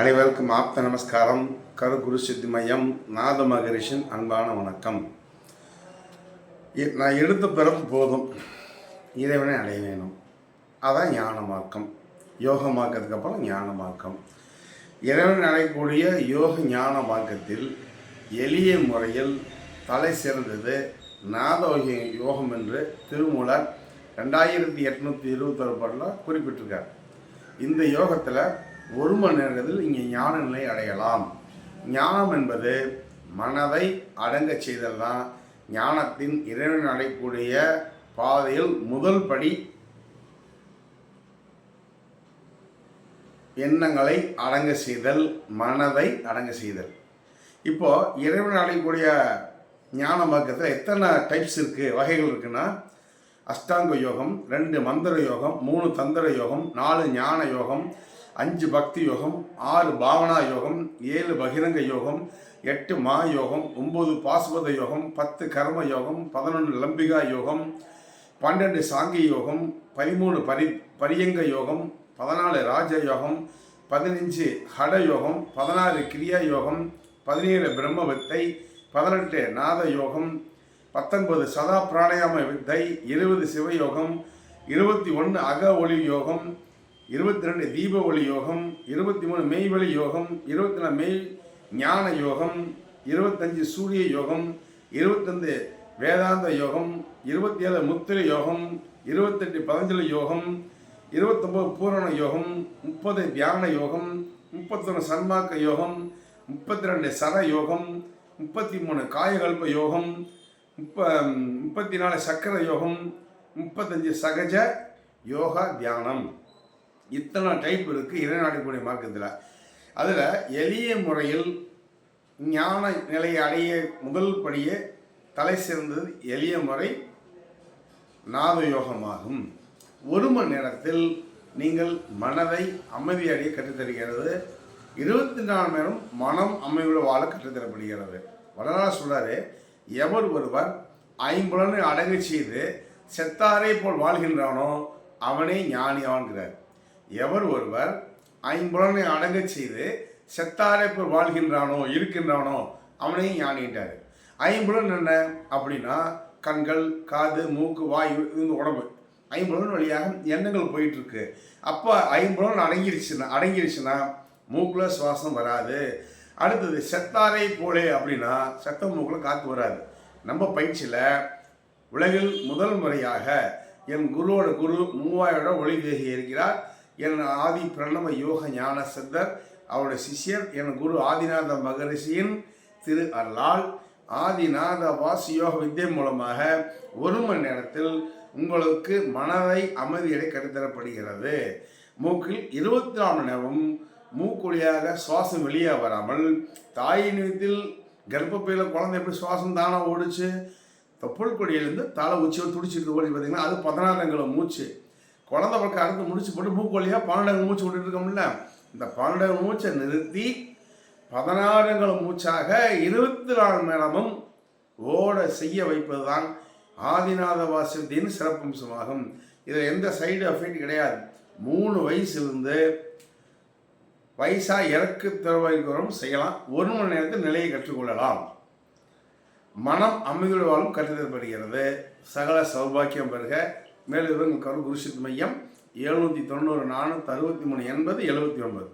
அனைவருக்கும் ஆப்த நமஸ்காரம். கருகுரு சித்தி மையம் நாத மகரிஷின் அன்பான வணக்கம். நான் எடுத்த பிறப்பு போதும். இறைவனை அடைய வேணும். அதான் ஞானமாக்கம் யோகமாக்கத்துக்கு அப்புறம் ஞானமாக்கம் இறைவன் அடையக்கூடிய யோக ஞானமாக்கத்தில் எளிய முறையில் தலை சிறந்தது நாதோக யோகம் என்று திருமூலர் ரெண்டாயிரத்தி எட்நூற்றி இருபத்தொரு பாட்டில் குறிப்பிட்டிருக்கார். இந்த யோகத்தில் ஒரு மணி நேரத்தில் இங்கே ஞான நிலை அடையலாம். ஞானம் என்பது மனதை அடங்கச் செய்தல் தான் ஞானத்தின் இறைவன் அடையக்கூடிய பாதையில் முதல் படி எண்ணங்களை அடங்க செய்தல் மனதை அடங்க செய்தல். இப்போ இறைவன் அடையக்கூடிய ஞான மார்க்கத்தில் எத்தனை டைப்ஸ் இருக்குது வகைகள் இருக்குன்னா அஷ்டாங்க யோகம் ரெண்டு மந்திர யோகம் மூணு தந்திர யோகம் நாலு ஞான யோகம் அஞ்சு பக்தி யோகம் ஆறு பாவனா யோகம் ஏழு பகிரங்க யோகம் எட்டு மா யோகம் ஒம்பது பாசுபத யோகம் பத்து கர்ம யோகம் பதினொன்று லம்பிகா யோகம் பன்னெண்டு சாங்கி யோகம் பதிமூணு பரி பரியங்க யோகம் பதினாலு ராஜ யோகம் பதினஞ்சு ஹட யோகம் பதினாறு கிரியா யோகம் பதினேழு பிரம்ம வித்தை பதினெட்டு நாத யோகம் பத்தொன்பது சதா பிராணாயாம வித்தை இருபது சிவயோகம் இருபத்தி ஒன்று அக ஒளி யோகம் இருபத்தி ரெண்டு தீப ஒளி யோகம் இருபத்தி மூணு மெய்வழி யோகம் இருபத்தி நாலு மெய் ஞான யோகம் இருபத்தஞ்சு சூரிய யோகம் இருபத்தஞ்சு வேதாந்த யோகம் இருபத்தி ஏழு முத்திரை யோகம் இருபத்தெட்டு பதஞ்சலி யோகம் இருபத்தொம்பது பூரண யோகம் முப்பது தியான யோகம் முப்பத்தொன்று சன்மார்க்க யோகம் முப்பத்தி ரெண்டு சர யோகம் முப்பத்தி மூணு காயகல்ப யோகம் முப்ப முப்பத்தி நாலு சக்கர யோகம் முப்பத்தஞ்சு சகஜ யோகா தியானம். இத்தனை டைப் இருக்குது இறைநாடுக்கூடிய மார்க்கத்தில் அதில் எளிய முறையில் ஞான நிலையை அடைய முதல் படியே தலை சிறந்தது எளிய முறை நாத யோகமாகும் ஒரு மணி நேரத்தில் நீங்கள் மனதை அமைதியடைய கற்றுத்தருகிறது. இருபத்தி நாலு நேரம் மனம் அமைவுள்ள வாழ கற்றுத்தரப்படுகிறது. வடநாள் சொல்றாரு எவர் ஒருவர் ஐம்புலனை அடங்கு செய்து செத்தாரை போல் வாழ்கின்றானோ அவனே ஞானி ஆன்கிறார் எவர் ஒருவர் ஐம்புலனை அடங்கச் செய்து செத்தாரை போல் வாழ்கின்றானோ இருக்கின்றானோ அவனையும் ஞானின்றார் ஐம்புலன் என்ன அப்படின்னா கண்கள் காது மூக்கு வாய் இந்த உடம்பு. ஐம்புலன் வழியாக எண்ணங்கள் போயிட்டுருக்கு. அப்போ ஐம்புலன் அடங்கிருச்சுன்னா அடங்கிருச்சுன்னா மூக்கில் சுவாசம் வராது. அடுத்தது செத்தாரை போலே அப்படின்னா செத்த மூக்கில் காற்று வராது. நம்ம பயிற்சியில் உலகில் முதல் முறையாக என் குருவோட குரு மூவாயோட ஒளி தேகி இருக்கிறார் என் ஆதி பிரணவ யோக ஞான சித்தர் அவருடைய சிஷ்யர் என் குரு ஆதிநாத மகரிஷியின் திரு அல்லால் ஆதிநாத வாசி யோக வித்தியை மூலமாக ஒரு மணி நேரத்தில் உங்களுக்கு மனதை அமைதியடை கருத்தரப்படுகிறது. மூக்கில் இருபத்தி நாலு மணி நேரம் மூக்குழியாக சுவாசம் வெளியே வராமல் தாயின் வீட்டில் கர்ப்பப்பையில் குழந்தை எப்படி சுவாசம் தானே ஓடுச்சு? தொப்புள் கொடியிலேருந்து தலை உச்சியில் துடிச்சிட்டு ஓடி பார்த்தீங்கன்னா அது பதினாறுங்கிற மூச்சு. குழந்தை பக்கம் அறுத்து முடிச்சு போட்டு மூக்கு வழியாக பன்னெண்டு மூச்சு விட்டுட்டு இருக்கோம்ல இந்த பன்னெண்டு மூச்சை நிறுத்தி பதினாறுங்கிற மூச்சாக இருபத்தி நாலு நேரமும் ஓட செய்ய வைப்பது தான் ஆதிநாத வாசத்தின் சிறப்பம்சமாகும் இதில் எந்த சைடு எஃபெக்ட் கிடையாது. மூணு வயசுலேருந்து வயசாக இறக்கு திறவைக்கிறோம் செய்யலாம். ஒரு மணி நேரத்தில் நிலையை கற்றுக்கொள்ளலாம். மனம் அமைதியுடன் கற்றுத்தரப்படுகிறது. சகல சௌபாக்கியம் பெறுக. மேலும் விவரங்கள் கரூர் குருஷித் மையம். எழுநூற்றி தொண்ணூறு நானூற்றி அறுபத்தி மூணு எண்பது எழுபத்தி ஒன்பது.